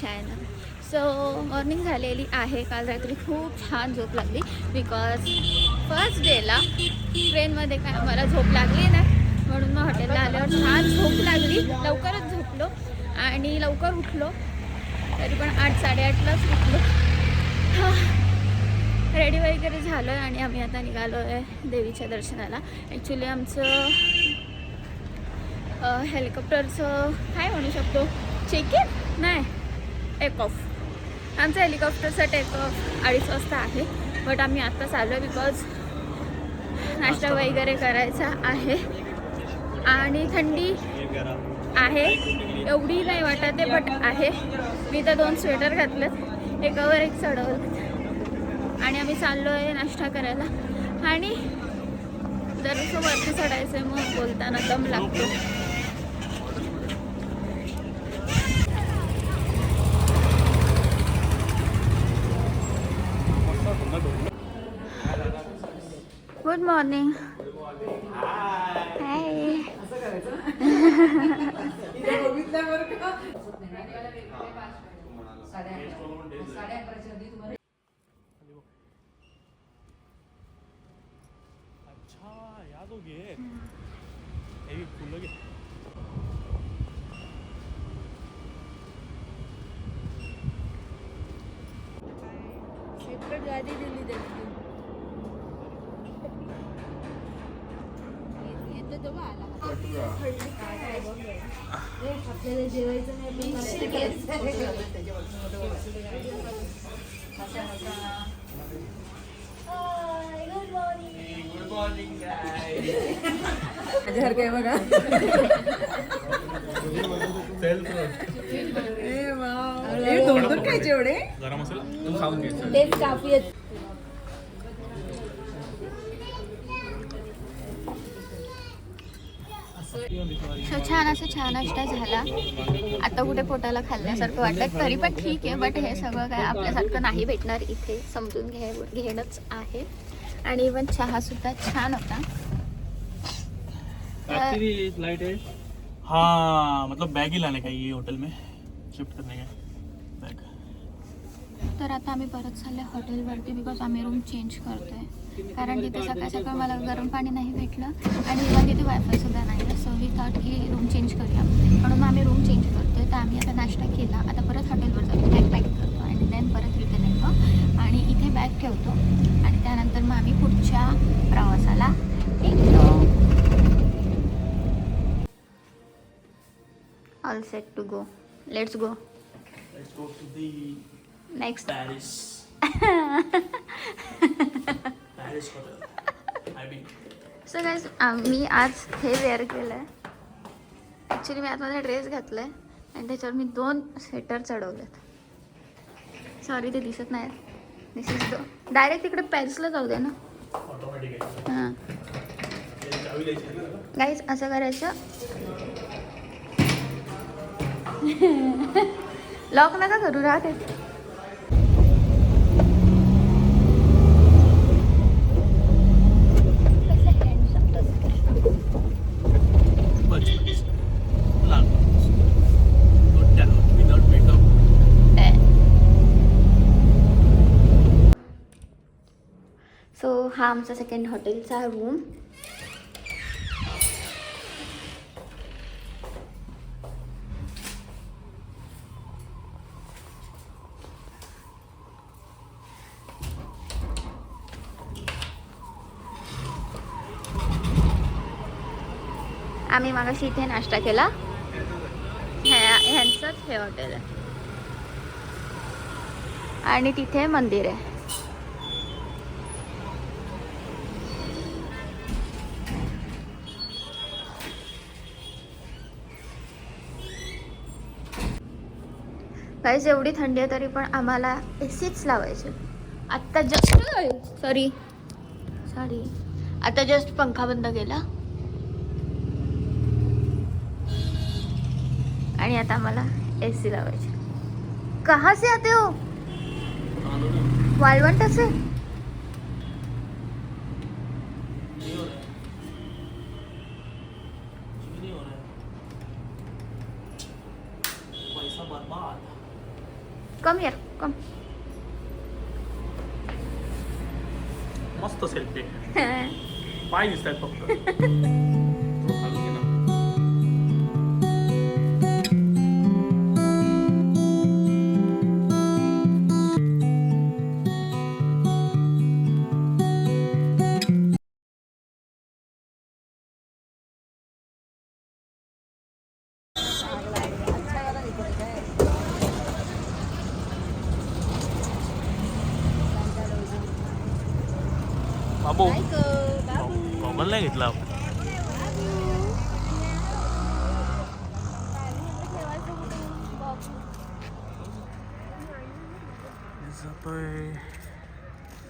Channel so morning झालेली आहे. काल रात्री खूप छान झोप लागली बिकॉज फर्स्ट डेला ट्रेनमध्ये काय मला झोप लागली नाही. म्हणून मग हॉटेलला आल्यावर छान झोप लागली. लवकरच झोपलो आणि लवकर उठलो. तरी पण आठ साडेआठलाच उठलो. रेडी वगैरे झालो आहे आणि आम्ही आता निघालो आहे देवीच्या दर्शनाला. ॲक्च्युली आमचं हेलिकॉप्टरचं काय म्हणू शकतो? चेकिंग नाही. टेक ऑफ आमचं हेलिकॉप्टरचं टेक ऑफ अडीच वाजता आहे बट आम्ही आत्ताच आलो आहे बिकॉज नाश्ता वगैरे करायचा आहे. आणि थंडी आहे एवढी नाही वाटत आहे बट आहे. मी तर दोन स्वेटर घातलेत एकावर एक चढवलं. आणि आम्ही चाललो आहे नाश्ता करायला. आणि जर वरती चढायचं आहे मग बोलताना दम लागतो. मॉर्निंग हाय अच्छा याद हो गए हे फुलं सेपरेट गाडी दिली त्याची आपल्याला जेवायचं नाही माझ्यावर काय बघा दोन खायचे एवढे? गरम मसाला? तू खाऊन घे तेच काफी असं छान नाश्ता झाला. आता कुठे पोटाला खाल्ल्यासारखं वाटत तरी पण ठीक आहे बट हे सगळं काय आपल्यासारखं नाही भेटणार इथे. समजून घे घेणंच आहे. आणि इवन चहा सुद्धा छान होता. लाइट है हाँ मतलब बैग ही लाने का ये होटल में. शिफ्ट करने का तर आता आम्ही परत चालले हॉटेलवरती बिकॉज आम्ही रूम चेंज करतोय. कारण तिथे सकाळ सकाळ मला गरम पाणी नाही भेटलं आणि इव्हन तिथे वायफाय सुद्धा नाही सो वी थॉट की रूम चेंज करूया. म्हणून मग आम्ही रूम चेंज करतोय. तर आम्ही आता नाश्ता केला. आता परत हॉटेलवर जातो. बॅग पॅक करतो. आणि देन परत रिटर्न येतो. आणि इथे बॅग ठेवतो. आणि त्यानंतर मग आम्ही पुढच्या प्रवासाला निघतो. All set to go let's go Let's go to the next hotel I been so guys मी आज हे वेअर केलं आहे ॲक्च्युली मी आतमध्ये ड्रेस घातला आहे आणि त्याच्यावर मी दोन स्वेटर चढवलेत. सॉरी ते दिसत नाही दिस इज दो डायरेक्ट तिकडे पॅरिसला जाऊ दे ना. हां. गाईज असं करायचं. लॉक नका करू राहते. हा आमचा सेकंड हॉटेलचा रूम आम्ही मागाशी इथे नाश्ता केला. ह्या ह्यांचंच हे हॉटेल आहे. आणि तिथे मंदिर आहे. काहीच एवढी थंडी आहे तरी पण आम्हाला ए सीच लावायचे. आत्ता जस्ट सॉरी सॉरी आता जस्ट पंखा बंद केला. आणि आता आम्हाला ए सी लावायचे. कहा से आते हो? वाळवंट से? पैसा बर्बाद. कम यार कम मस्त सेल्फी पाय दिसत आहेत फक्त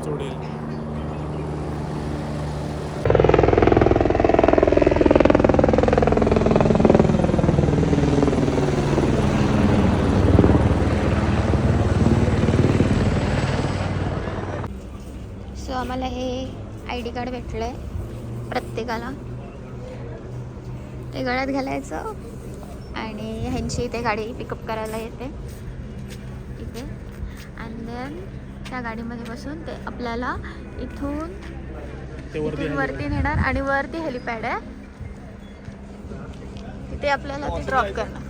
मिनिटात सोडेल सो आम्हाला हे आय डी कार्ड भेटलं आहे प्रत्येकाला. ते गळ्यात घालायचं आणि ह्यांची इथे गाडी पिकअप करायला येते. इथे. आणि देन त्या गाडीमध्ये बसून ते आपल्याला इथून इथून वरती नेणार आणि वरती हेलिपॅड आहे. तिथे आपल्याला ते ड्रॉप करणार.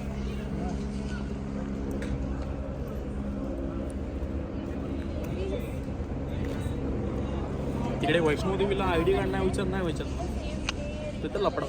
तिकडे वैष्णो देवीला आय डी कार्ड नाही विचार नाही विचार तिथं लपडा.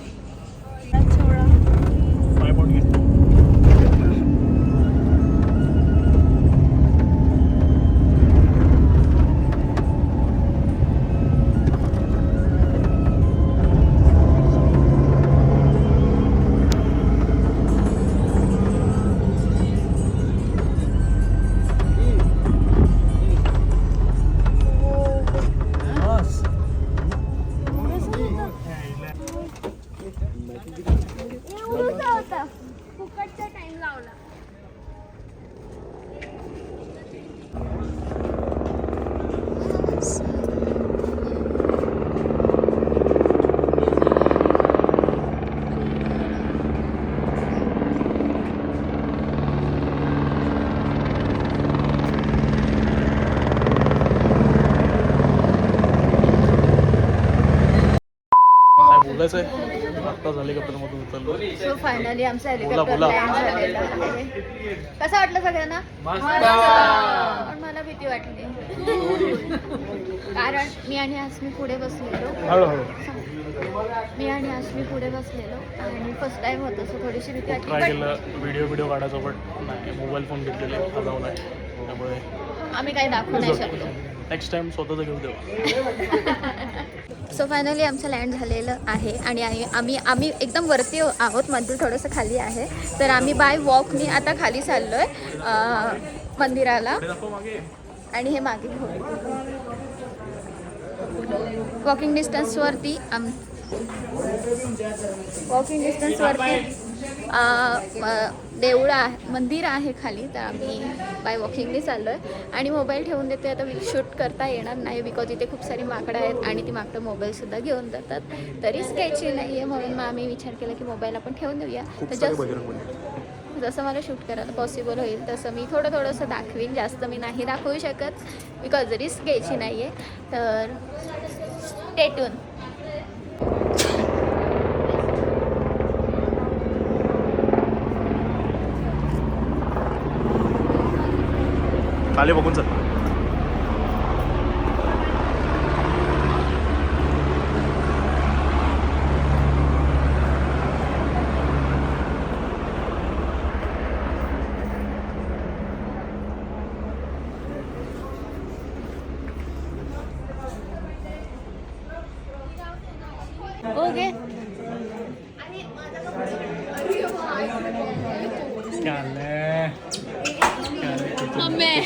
काय बोलायचं आहे. आत्ता झाले का मधून उचललो सो फायनली आमचा बोला, हेलिकॉप्टर बोला. लँड झालेला आहे. कसं वाटलं सगळ्यांना? पण मला भीती वाटली. कारण मी आणि आसमी पुढे बसलेलो. हळूहळू. मी आणि आसमी पुढे बसलेलो. आणि फर्स्ट टाइम होतं सो थोडीशी भीती वाटली. ट्राय पण केलं व्हिडिओ व्हिडिओ काढायचा बट नाही. मोबाईल फोन घेतलेले अलाव नाही त्यामुळे आम्ही काही दाखवू नाही शकलो. नेक्स्ट टाइम स्वतःचं घेऊ देवा सो फायनली आमचं लँड झालेलं आहे आणि आम्ही आम्ही एकदम वरती आहोत मंदिर थोडंसं खाली आहे. तर आम्ही बाय वॉकनी आता खाली चाललो आहे मंदिराला. आणि हे मागे हो. वॉकिंग डिस्टन्सवरती आम वॉकिंग डिस्टन्सवरती देऊळ आहे मंदिर आहे खाली तर आम्ही बाय वॉकिंगने चाललो आहे आणि मोबाईल ठेवून देते आता शूट करता येणार नाही बिकॉज इथे खूप सारी माकडं आहेत आणि ती माकडं मोबाईलसुद्धा घेऊन जातात. तरीच घ्यायची नाही आहे म्हणून मग आम्ही विचार केला की मोबाईल आपण ठेवून देऊया. तर बजरंग जसं मला शूट करायला पॉसिबल होईल तसं मी थोडं थोडंसं दाखवीन. जास्त मी नाही दाखवू शकत बिकॉज रिस्क घ्यायची नाही आहे तर 자, 레버 운전. 오게. Okay.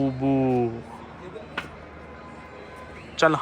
बुबू चला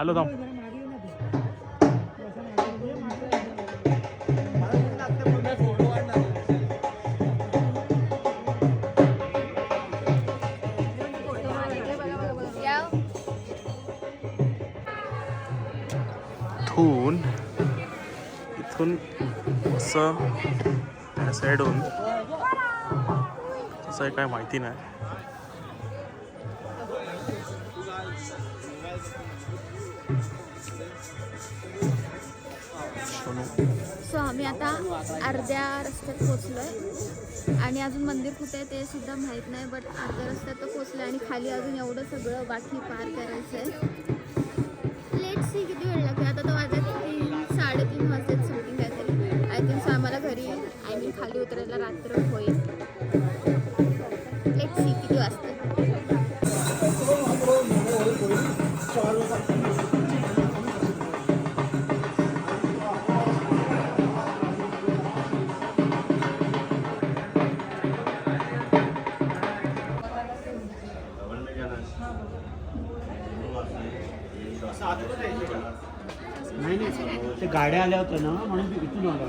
आलो थांब इथून इथून असं साईडहून तसं काय माहिती नाही. आम्ही आता अर्ध्या रस्त्यात पोचलो आहे आणि अजून मंदिर कुठे आहे ते सुद्धा माहीत नाही बट अर्ध्या रस्त्यात तर पोचलोय आणि खाली अजून एवढं सगळं बाकी पार करायचं आहे लेट सी किती वेळ लागते आता तर वाजत तीन साडेतीन वाजतात शूटिंग काहीतरी. आय थिंक सो आम्हाला घरी आय मीन खाली उतरायला रात्र होईल. गाड्या आल्या होत्या ना म्हणून मी इथून आलो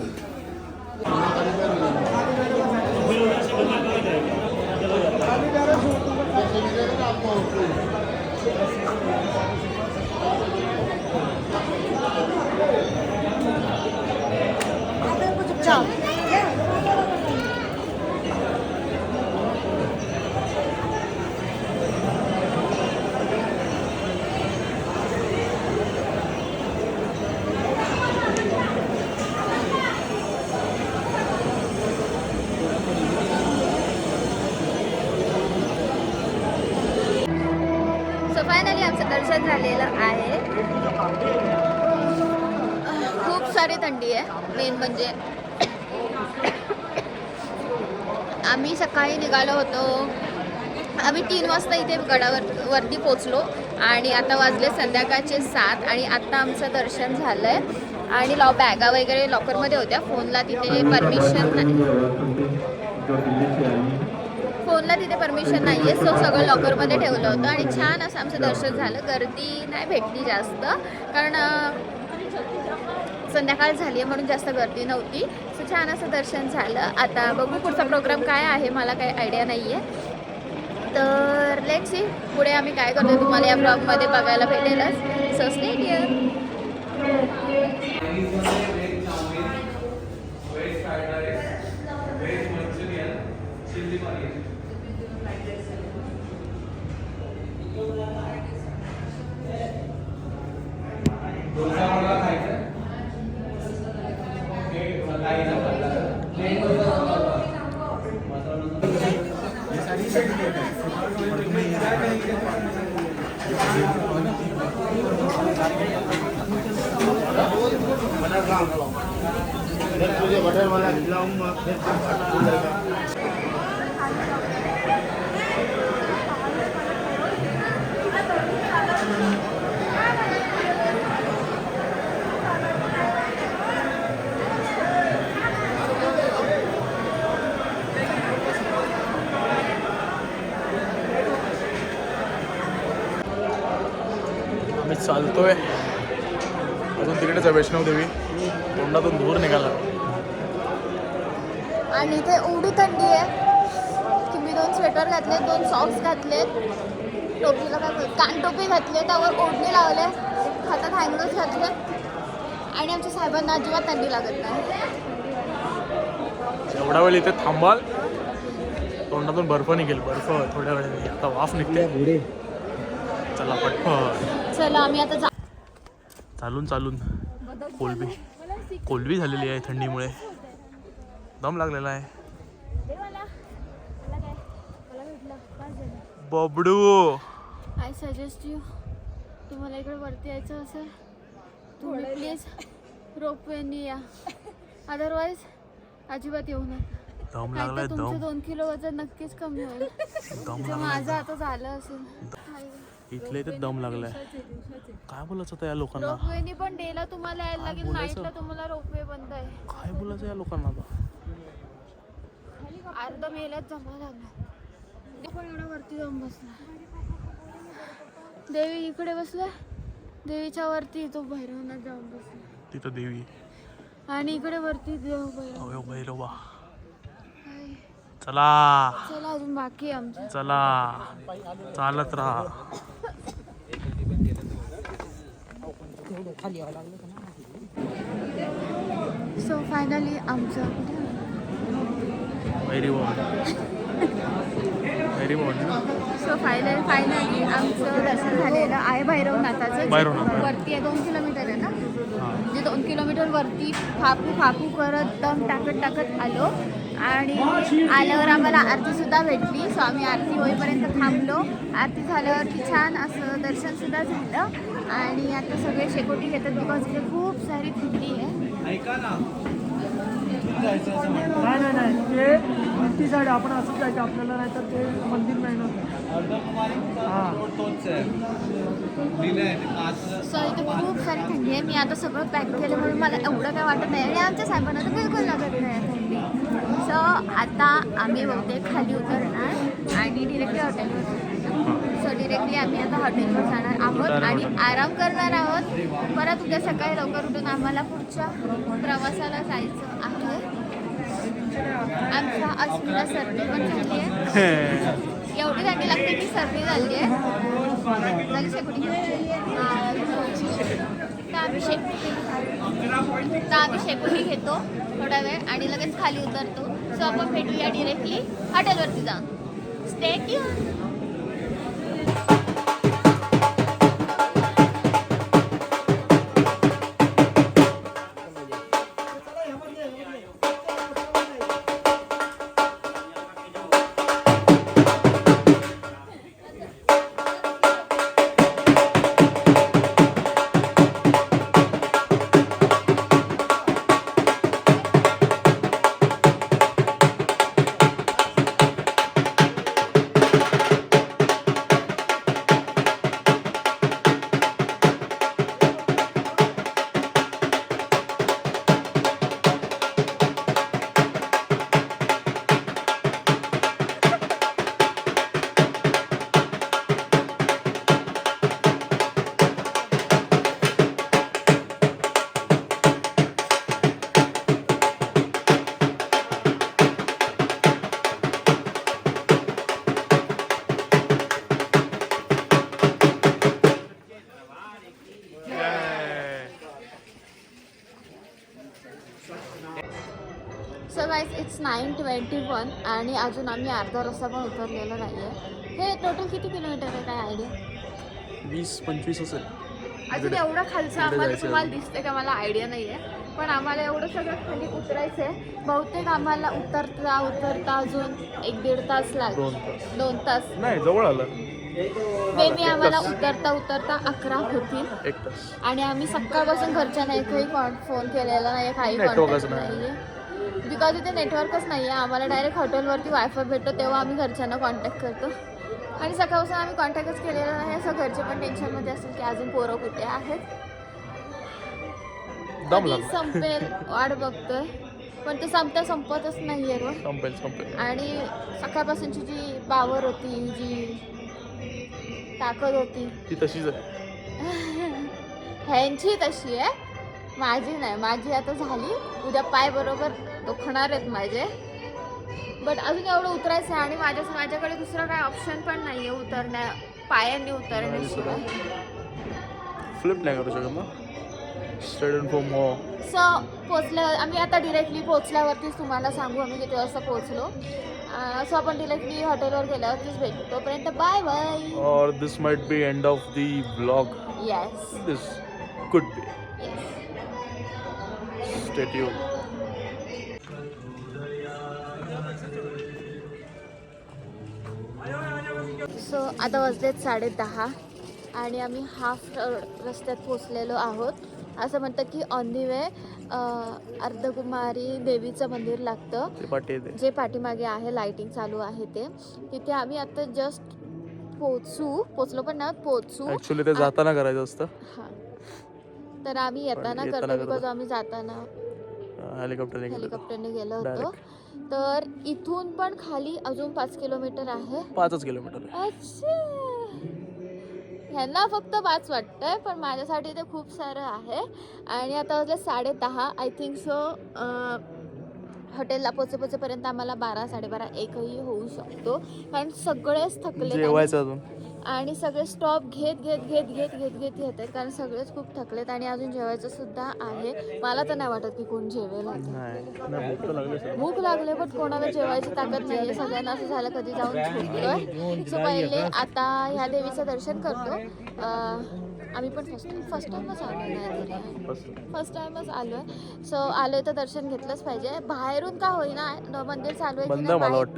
सो फायनली आमचं दर्शन झालेलं आहे खूप सारी थंडी आहे. मेन म्हणजे आम्ही सकाळी निघालो होतो. आम्ही तीन वाजता इथे गडावर वरती पोचलो आणि आता वाजले संध्याकाळचे सात आणि आत्ता आमचं दर्शन झालं आहे आणि लॉ बॅगा वगैरे लॉकरमध्ये होत्या. फोनला तिथे परमिशन नाही. फोनला तिथे परमिशन नाही आहे सो सगळं लॉकरमध्ये ठेवलं होतं. आणि छान असं आमचं दर्शन झालं. गर्दी नाही भेटली जास्त. कारण संध्याकाळ झाली आहे म्हणून जास्त गर्दी नव्हती. सो छान असं दर्शन झालं. आता बघू पुढचा प्रोग्राम काय आहे. मला काही आयडिया नाही आहे तर लेट सी पुढे आम्ही काय करतो तुम्हाला या ब्लॉगमध्ये बघायला भेटेलच. सो स्टे आम्ही चालतोय. अजून तिकडेच आहे वैष्णव देवी. तोंडातून धूर निघाला. आणि इथे एवढी थंडी आहे. की मी दोन स्वेटर घातले दोन सॉक्स घातलेत टोपीला काय बोल कान टोपी घातली त्यावर ओढणी लावले. हातात हँगर्स घातले. आणि आमच्या साहेबांना अजिबात थंडी लागत नाही. एवढा वेळ इथे थांबाल. तोंडातून बर्फ निघेल. बर्फ थोड्या वेळाने. आता वाफ निघते. चला पटकन. चला आम्ही आता चालून चालून कोलबी कोलबी झालेली आहे थंडीमुळे. दम लागलेला आहे. बबडू. आय सजेस्ट यू तुम्हाला इकडे वरती यायचं असेल तुम्ही प्लीज रोपवेनी या. अदरवाईज अजिबात येऊ नका. दम लागलाय तुमचं दोन किलो वजन नक्कीच कमी होईल. माझं आता झालं असेल. इथले इथे दम लागलाय. काय बोलायचं आता या लोकांना? रोपवेनी पण डेला तुम्हाला यायला लागेल बोलायचं? नाईटला तुम्हाला रोपवे बंद आहे. काय बोलायचं या लोकांना आता? अर्ध मेल्यात जमा लागला ते पण एवढा वरती जाऊन बसला. देवी इकडे बसलाय देवीच्या वरती तो भैरवनाथ जाऊन बसला. तिथं देवी. आणि इकडे वरती देव भैरव. अवयव भैरवा. चला. चला अजून बाकी आहे आमचं. चला. चालत राहा. सो फायनली आमचं. Very won very won so final finally आमचं दर्शन झालेलं आहे भैरवनाथाचं. भैरवनाथ. वरती आहे दोन किलोमीटर आहे ना? म्हणजे दोन किलोमीटर वरती फाकू फाकू करत दम टाकत टाकत आलो. आणि आल्यावर आम्हाला आरतीसुद्धा भेटली. सो आम्ही आरती होईपर्यंत थांबलो. आरती झाल्यावरती छान असं दर्शनसुद्धा झालं. आणि आता सगळे शेकोटी घेतात बिकॉज इथे खूप सारी थंडी आहे. नाही नाही नाही. ते ती साईड आपण असं जायचं. आपल्याला नाही तर ते मंदिर हां. सो इथे खूप सारी थंडी आहे. मी आता सगळं पॅक केलं म्हणून मला एवढं काय वाटत नाही. आणि आमच्या साहेबांना तर बिलकुल लागत नाही सो आता आम्ही बहुतेक खाली उतरणार आणि डिरेक्टली हॉटेलवर सो डिरेक्टली आम्ही आता हॉटेलवर जाणार आहोत आणि आराम करणार आहोत. परत उद्या सकाळी लवकर उठून आम्हाला पुढच्या प्रवासाला जायचं आहे. आमच्या अस्मिला सर्दी पण झाली आहे. एवढी थंडी लागते की सर्दी झाली आहे. तर आम्ही तर शेकोटी घेतो? थोडा वेळ आणि लगेच खाली उतरतो. आपण भेटूया डिरेक्टली हॉटेलवरती जाऊन. स्टे नाईन ट्वेंटी वन आणि अजून आम्ही अर्धा रस्ता पण उतरलेला नाही आहे हे टोटल किती किलोमीटर आहे? काय आयडिया वीस पंचवीस असेल. अजून एवढं खालचं आम्हाला तुम्हाला दिसतंय का मला आयडिया नाही आहे पण आम्हाला एवढं सगळं खाली उतरायचं आहे बहुतेक आम्हाला उतरता उतरता अजून एक दीड तास लागेल दोन तास. नाही जवळ आलं. मे आम्हाला उतरता उतरता अकरा होतील आणि आम्ही सकाळपासून घरच्यांना एकही फोन केलेला नाही काही कॉन्टॅक्ट नाही. बिकॉज इथे नेटवर्कच नाही आहे आम्हाला डायरेक्ट हॉटेलवरती वायफाय भेटतो तेव्हा आम्ही घरच्यांना कॉन्टॅक्ट करतो. आणि सकाळपासून आम्ही कॉन्टॅक्टच केलेला नाही. असं घरचे पण टेन्शनमध्ये असतील की अजून पोरं कुठे आहेत? संपेल वाट बघतोय. पण ते संपता संपतच नाहीये रोज संपेल संपेल. आणि सकाळपासूनची जी पावर होती जी ताकद होती. ती तशीच आहे. ह्यांची तशी आहे. माझी नाही. माझी आता झाली. उद्या पाय बरोबर दुखणार आहेत माझे. बट अजून एवढं उतरायचं आहे आणि माझ्या माझ्याकडे दुसरं काय ऑप्शन पण नाही आहे उतरण्या पायांनी उतरण्याशिवाय. फ्लिप नाही करू शकत सो पोचल्या आम्ही आता डिरेक्टली पोचल्यावरतीच तुम्हाला सांगू आम्ही किती वाजता पोचलो. सो आपण डिरेक्टली हॉटेलवर गेल्यावरतीच भेटू. तोपर्यंत बाय बाय और this might be end of the blog yes this could be yes so आता वाजलेत साडे दहा आणि आम्ही हाफ रस्त्यात पोचलेलो आहोत. असं म्हणतात की ऑन दी वे अर्धकुमारी देवीचं मंदिर लागतं. जे पाठीमागे आहे लाइटिंग चालू आहे ते. तिथे आम्ही आता जस्ट पोचू पोचलो पण ना पोचू ऍक्च्युली ते जाताना करायचं असतं. हा. तर आम्ही येताना करतो. बिकॉज आम्ही जाताना हेलिकॉप्टरने हेलिकॉप्टरने गेलो होतो. तर इथून पण खाली अजून पाच किलोमीटर आहे. पाचच किलोमीटर आहे. अच्छा. ह्यांना फक्त पाच वाटतंय पण माझ्यासाठी ते खूप सारं आहे. आणि आता वाजले साडे दहा. आय थिंक सो हॉटेलला पोचे पोचेपर्यंत आम्हाला बारा साडेबारा एकही होऊ शकतो. कारण सगळेच थकले जेवायचं अजून. आणि सगळे स्टॉप घेत घेत घेत घेत घेत घेत येत आहेत कारण सगळेच खूप थकलेत आणि अजून जेवायचं सुद्धा आहे. मला तर नाही वाटत की कोण जेवेल. भूक लागली लागले पण कोणाला जेवायची ताकद नाहीये. सगळ्यांना असं झालं कधी जाऊन सो पहिले आता ह्या देवीचं दर्शन करतो. आम्ही पण फर्स्ट टाइम फर्स्ट टाइमच आलो बस. फर्स्ट टाइमच आलोय. सो आलोय तर दर्शन घेतलंच पाहिजे. बाहेरून का होईना मंदिर चालू आहे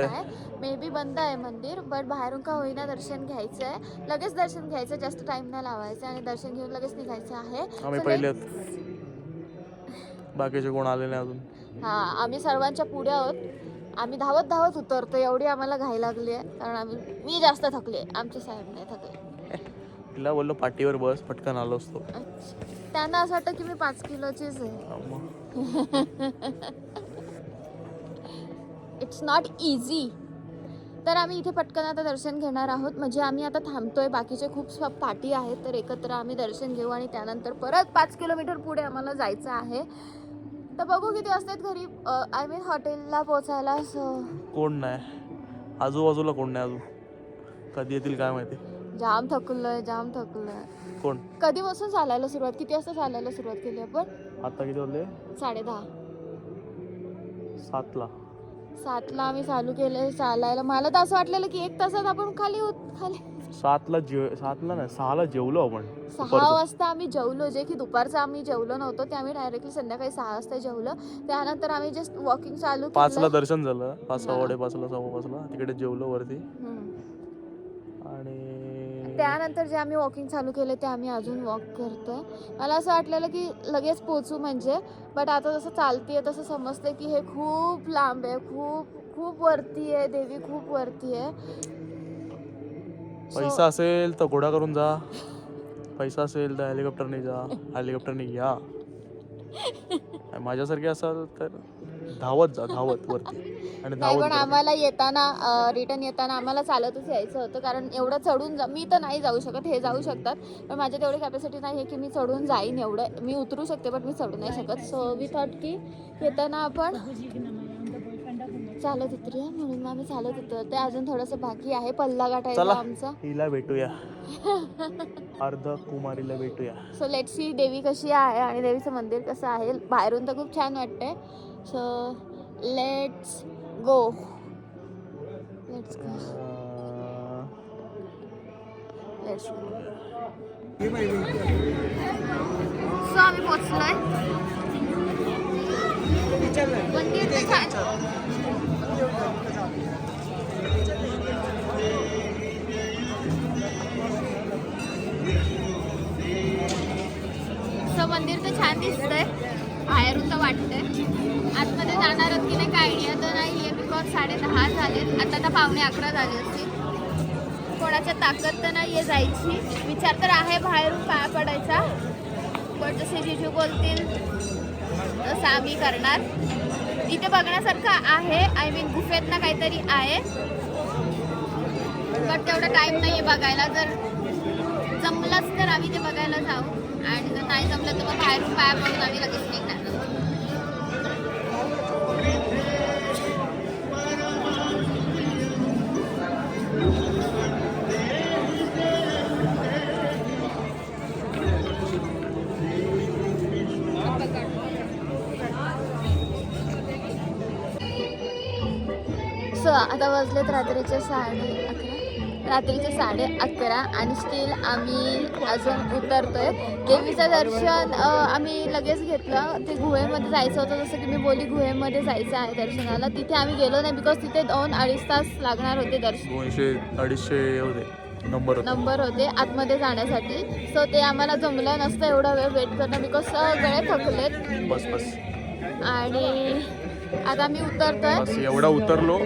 आहे. मे बी बंद आहे मंदिर बट बाहेरून का होईना दर्शन घ्यायचं आहे लगेच दर्शन घ्यायचं जास्त टाइम नाही लावायचं आणि दर्शन घेऊन लगेच निघायचं आहे. बाकीचे कोण आले नाही अजून? हा आम्ही सर्वांच्या पुढे आहोत. आम्ही धावत धावत उतरतो एवढी आम्हाला घाई लागली आहे कारण आम्ही मी जास्त थकले आमचे साहेब नाही थकले. तिला बोललो पाठीवर बस पटकन आलो असतो. त्यांना असं वाटतं की मी पाच किलोचीच आहे. इट्स नॉट इझी तर आम्ही इथे पटकन आता दर्शन घेणार आहोत. म्हणजे आम्ही आता थांबतोय. बाकीचे खूप पाठी आहेत. तर एकत्र आम्ही दर्शन घेऊ आणि त्यानंतर परत पाच किलोमीटर पुढे आम्हाला जायचं आहे. तर बघू किती वाजतात घरी. आय मीन हॉटेलला पोचायला सो कोण नाही. आजूबाजूला कोण नाही अजून? कधी येतील काय माहिती? जाम थकलोय जाम थकलोय. कोण? कधीपासून चालायला सुरुवात? किती वाजता चालायला सुरुवात केली आपण? आता किती वाजले? साडे दहा सातला. सातला आम्ही चालू केले चालायला. मला तर असं वाटलेलं की एक तासात आपण खाली उत- खाली. सातला जेव सातला नाही सहाला जेवलो आपण. सहा दुपारचं. वाजता आम्ही जेवलो जे की दुपारचं आम्ही जेवलो नव्हतो ते आम्ही डायरेक्टली संध्याकाळी सहा वाजता जेवलो. त्यानंतर आम्ही जस्ट वॉकिंग चालू पाचला केलं. दर्शन झालं. पाच हा. सव्वा पाचला सव्वा पाचला तिकडे जेवलो वरती. हम्म. त्यानंतर जे आम्ही वॉकिंग चालू केलं ते आम्ही अजून वॉक करतोय. मला असं वाटलेलं की लगेच पोचू म्हणजे बट आता जसं चालतीये तसं समजते की हे खूप लांब आहे खूप खूप वरती आहे देवी खूप वरती आहे. पैसा असेल तर घोडा करून जा. पैसा असेल तर हेलिकॉप्टरने जा. हेलिकॉप्टरने या माझ्यासारखे असाल तर धावत जा धावत वरती. आणि नाही पण. आम्हाला येताना रिटर्न येताना आम्हाला चालतच यायचं होतं कारण एवढं चढून जा मी तर नाही जाऊ शकत हे जाऊ शकतात. पण माझ्या तेवढी कॅपॅसिटी नाही आहे की मी चढून जाईन एवढं. मी उतरू शकते पण मी चढू नाही शकत. सो वी थॉट की येताना आपण चालत उतरूया म्हणून मग आम्ही चालत उतरते अजून थोडंसं बाकी आहे पल्ला गाठायचा चला आमचा. हिला भेटूया. अर्ध कुमारीला भेटूया. सो लेट सी देवी कशी आहे आणि देवीचं मंदिर कसं आहे. बाहेरून तर खूप छान वाटतंय. So let's go let's go let's go so आम्ही पोचलोय मंदिर सो मंदिर तर छान दिसतंय. बाहेरून तर वाटतंय. आतमध्ये जाणार आहोत की नाही काय आयडिया तर नाही आहे बिकॉज साडे दहा झालेत. आता तर पावणे अकरा झाले असतील. कोणाच्या ताकद तर नाही आहे जायची. विचार तर आहे बाहेरून पाया पडायचा. पण जसे जिजू बोलतील तसं आम्ही करणार. इथे बघण्यासारखं आहे. आय मीन गुफेत ना काहीतरी आहे. बट तेवढा टाईम नाही आहे बघायला. जर जमलंच तर आम्ही ते बघायला जाऊ. आणि जर नाही जमलं तर मग बाहेरून पाया पडून आम्ही लगेच निघणार. वाजलेत रात्रीचे साडे अकरा. रात्रीचे साडे अकरा आणि स्टील आम्ही अजून उतरतोय. देवीचं दर्शन आम्ही लगेच घेतलं. ते गुहेमध्ये जायचं होतं जसं की मी बोली गुहेमध्ये जायचं आहे दर्शनाला. तिथे आम्ही गेलो नाही बिकॉज तिथे दोन अडीच तास लागणार होते दर्शन. दोनशे अडीचशे होते. नंबर होते. नंबर होते आतमध्ये जाण्यासाठी. सो ते आम्हाला जमलं नसतं एवढा वेळ वेट करणं बिकॉज सगळे थकलेत. बस बस. आणि आता आम्ही उतरतोय. एवढा उतरलो.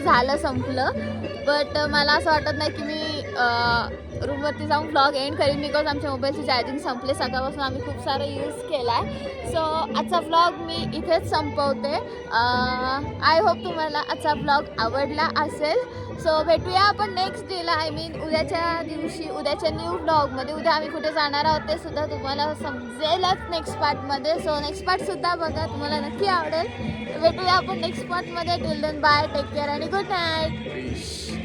झालं संपलं. बट मला असं वाटत नाही की मी रूमवरती जाऊन ब्लॉग एंड करीन बिकॉज आमच्या मोबाईलची चार्जिंग संपले. सकाळपासून आम्ही खूप सारा यूज केला आहे सो आजचा ब्लॉग मी इथेच संपवते. आय होप तुम्हाला आजचा ब्लॉग आवडला असेल. सो भेटूया आपण नेक्स्ट डेला आय मीन उद्याच्या दिवशी उद्याच्या न्यू ब्लॉगमध्ये उद्या आम्ही कुठे जाणार आहोत ते सुद्धा तुम्हाला समजेलच नेक्स्ट पार्टमध्ये सो नेक्स्ट पार्टसुद्धा बघा. तुम्हाला नक्की आवडेल. भेटूया आपण नेक्स्ट पार्टमध्ये till then bye take care आणि गुड नाईट